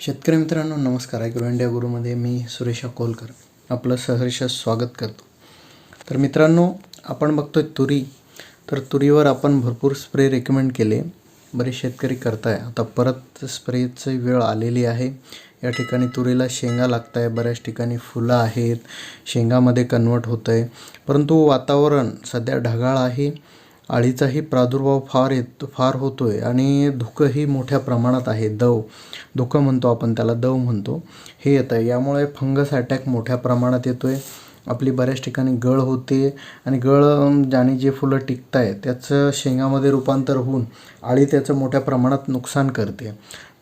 शेतकरी मित्रांनो नमस्कार. ॲग्रो इंडिया गुरुमध्ये मी सुरेश अकोलकर आपलं सहर्ष स्वागत करतो. तर मित्रांनो आपण बघतोय तुरी. तर तुरीवर आपण भरपूर स्प्रे रेकमेंड केले. बरेच शेतकरी करताय. आता परत स्प्रेची वेळ आलेली आहे. या ठिकाणी तुरीला शेंगा लागत आहे बऱ्याच ठिकाणी फुलं आहेत. शेंगामध्ये कन्वर्ट होतं आहे परंतु वातावरण सध्या ढगाळ आहे. अळीचाही प्रादुर्भाव फार येत फार होतो आहे आणि धुकंही मोठ्या प्रमाणात आहे. दव. धुकं म्हणतो आपण त्याला दव म्हणतो. हे येतं आहे. यामुळे फंगस अटॅक मोठ्या प्रमाणात येतो आहे आपली बऱ्याच ठिकाणी गळ होते आणि गळ आणि जे फुलं टिकत आहे त्याचं शेंगामध्ये रूपांतर होऊन अळी त्याचं मोठ्या प्रमाणात नुकसान करते.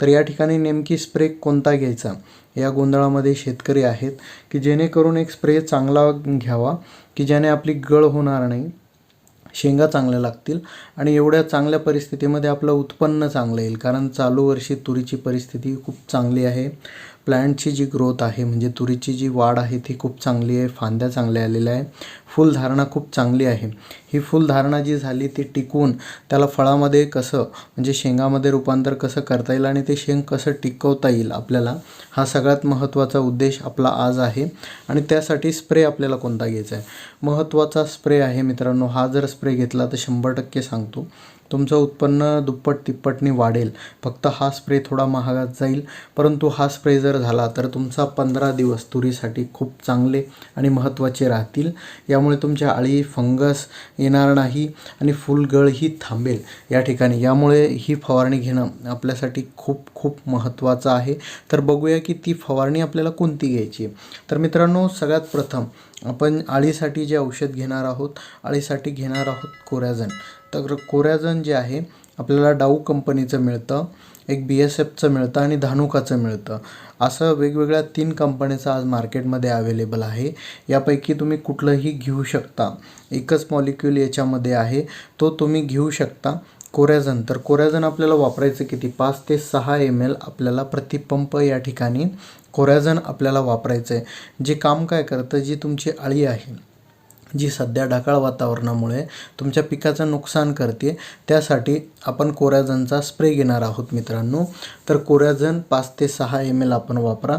तर या ठिकाणी नेमकी स्प्रे कोणता घ्यायचा? या गोंधळामध्ये शेतकरी आहेत की जेणेकरून एक स्प्रे चांगला घ्यावा की ज्याने आपली गळ होणार नाही? शेंगा चांगल्या लागतील आणि एवढ्या चांगल्या परिस्थितीमध्ये आपलं उत्पन्न चांगलं येईल. कारण चालू वर्षी तुरीची परिस्थिती खूप चांगली आहे. प्लॅन्टची जी ग्रोथ आहे म्हणजे तुरीची जी वाढ आहे ती खूप चांगली आहे फांद्या चांगल्या आलेल्या आहे फुलधारणा खूप चांगली आहे. ही फुलधारणा जी झाली ती टिकवून त्याला फळामध्ये कसं म्हणजे शेंगामध्ये रूपांतर कसं करता येईल आणि ते शेंग कसं टिकवता येईल आपल्याला हा सगळ्यात महत्त्वाचा उद्देश आपला आज आहे. आणि त्यासाठी स्प्रे आपल्याला कोणता घ्यायचा आहे? महत्त्वाचा स्प्रे आहे मित्रांनो हा जर स्प्रे घेतला तर शंभर टक्के सांगतो. तुमचं उत्पन्न दुप्पट तिप्पटनी वाढेल. फक्त हा स्प्रे थोडा महागात जाईल. परंतु हा स्प्रे जर झाला तर तुमचा पंधरा दिवस तुरीसाठी खूप चांगले आणि महत्त्वाचे राहतील. यामुळे तुमच्या अळी फंगस येणार नाही आणि फुलगळही थांबेल. या ठिकाणी यामुळे ही फवारणी घेणं आपल्यासाठी खूप खूप महत्त्वाचं आहे. तर बघूया की ती फवारणी आपल्याला कोणती घ्यायची तर मित्रांनो सगळ्यात प्रथम आपण आळीसाठी जे औषध घेणार आहोत आळीसाठी घेणार आहोत कोरॅझन. तर कोरॅझन जे आहे आपल्याला डाऊ कंपनीचं मिळतं एक बी एस एफचं मिळतं आणि धानुकाचं मिळतं. असं वेगवेगळ्या तीन कंपनीचं आज मार्केटमध्ये अवेलेबल आहे. यापैकी तुम्ही कुठलंही घेऊ शकता. एकच मॉलिक्युल याच्यामध्ये आहे तो तुम्ही घेऊ शकता कोरॅझन. तर कोरॅझन आपल्याला वापरायचं किती? पाच ते सहा एम एल आपल्याला प्रतिपंप या ठिकाणी कोरॅझन आपल्याला वापरायचं आहे जे काम काय करतं? जी तुमची अळी आहे. जी सध्या ढगाळ वातावरणामुळे तुमच्या पिकाचं नुकसान करते त्यासाठी आपण कोरॅझनचा स्प्रे घेणार आहोत मित्रांनो. तर कोरॅझन पाच ते सहा एम एल आपण वापरा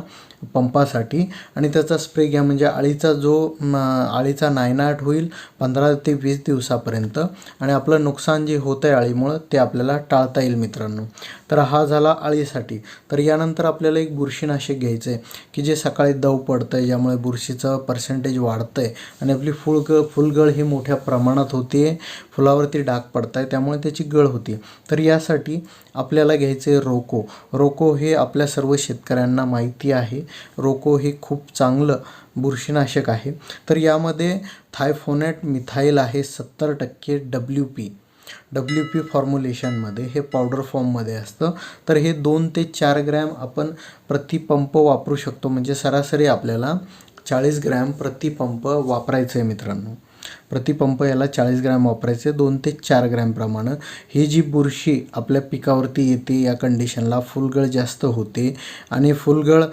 पंपासाठी आणि त्याचा स्प्रे घ्या म्हणजे अळीचा जो अळीचा नायनाट होईल पंधरा ते वीस दिवसापर्यंत आणि आपलं नुकसान जे होतं आहे अळीमुळं ते आपल्याला टाळता येईल मित्रांनो. तर हा झाला अळीसाठी तर यानंतर आपल्याला एक बुरशीनाशक घ्यायचं आहे की जे सकाळी दव पडतं आहे ज्यामुळे बुरशीचं पर्सेंटेज वाढतं आहे आणि आपली फूळ फुलगळ फुलगळ ही मोठ्या प्रमाणात होते. फुलावरती डाग पडत आहे त्यामुळे त्याची गळ होती. तर यासाठी आपल्याला घ्यायचे रोको. रोको हे आपल्या सर्व शेतकऱ्यांना माहिती आहे. रोको हे खूप चांगलं बुरशीनाशक आहे. तर यामध्ये थायफोनेट मिथाईल आहे सत्तर टक्के डब्ल्यू पी डब्ल्यू पी फॉर्म्युलेशनमध्ये हे पावडर फॉर्ममध्ये असतं. तर हे दोन ते चार ग्रॅम आपण प्रतिपंप वापरू शकतो. म्हणजे सरासरी आपल्याला चाळीस ग्रॅम प्रतिपंप वापरायचं आहे मित्रांनो. प्रतिपंप याला चाळीस ग्रॅम वापरायचे दोन ते चार ग्रॅमप्रमाणे ही जी बुरशी आपल्या पिकावरती येते या कंडिशनला फुलगळ जास्त होते आणि फुलगळ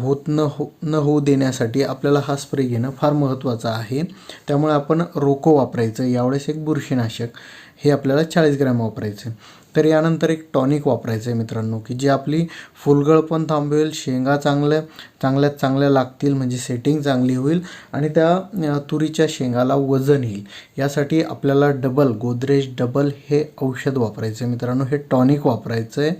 होत न हो न होऊ देण्यासाठी आपल्याला हा स्प्रे घेणं फार महत्त्वाचं आहे. त्यामुळे आपण रोको वापरायचं. यावेळेस एक बुरशीनाशक हे आपल्याला चाळीस ग्रॅम वापरायचं तर यानंतर एक टॉनिक वापरायचं आहे मित्रांनो की जी आपली फुलगळ पण थांबवेल शेंगा चांगल्या चांगल्यात चांगल्या लागतील म्हणजे सेटिंग चांगली होईल आणि त्या तुरीच्या शेंगाला वजन येईल. यासाठी आपल्याला डबल गोदरेज डबल हे औषध वापरायचं आहे मित्रांनो हे टॉनिक वापरायचं आहे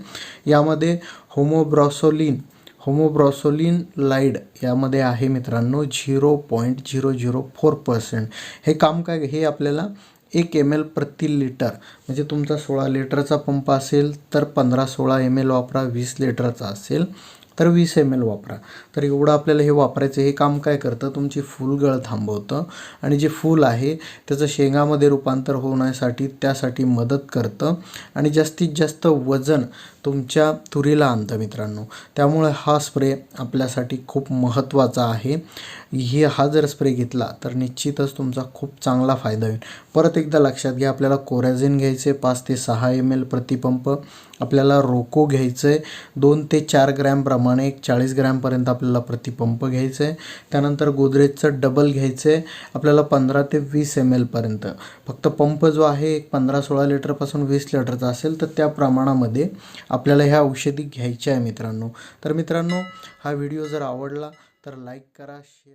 यामध्ये होमोब्रॉसोलिन होमोब्रॉसोलिन लाईड यामध्ये आहे मित्रांनो zero point zero zero four percent हे काम काय हे आपल्याला एक एम एल प्रति लिटर म्हणजे तुमचा सोळा लिटरचा पंप असेल तर पंधरा सोळा एम एल वापरा वीस लिटरचा असेल तर वीस एम एल वापरा. तर एवढं आपल्याला हे वापरायचं हे काम काय करतं? तुमची फुलगळ थांबवतं आणि जे फूल आहे त्याचं शेंगामध्ये रूपांतर होण्यासाठी त्यासाठी मदत करतं आणि जास्तीत जास्त वजन तुमच्या तुरीला आणतं मित्रांनो. त्यामुळे हा स्प्रे आपल्यासाठी खूप महत्त्वाचा आहे. ही हा जर स्प्रे घेतला तर निश्चितच तुमचा खूप चांगला फायदा होईल. परत एकदा लक्षात घ्या आपल्याला कोरॅझिन घ्यायचे पाच ते सहा एम एल प्रतिपंप आपल्याला रोको घ्यायचं आहे दोन ते चार ग्रॅमप्रमाणे एक चाळीस ग्रॅमपर्यंत आपल्याला प्रतिपंप घ्यायचं आहे त्यानंतर गोदरेजचं डबल घ्यायचं आहे आपल्याला पंधरा ते वीस एम एलपर्यंत फक्त पंप जो आहे एक पंधरा सोळा लिटरपासून वीस लिटरचा असेल तर त्या प्रमाणामध्ये आपल्याला ह्या औषधी घ्यायच्या आहे मित्रांनो. तर मित्रांनो हा व्हिडिओ जर आवडला तर लाईक करा शेअर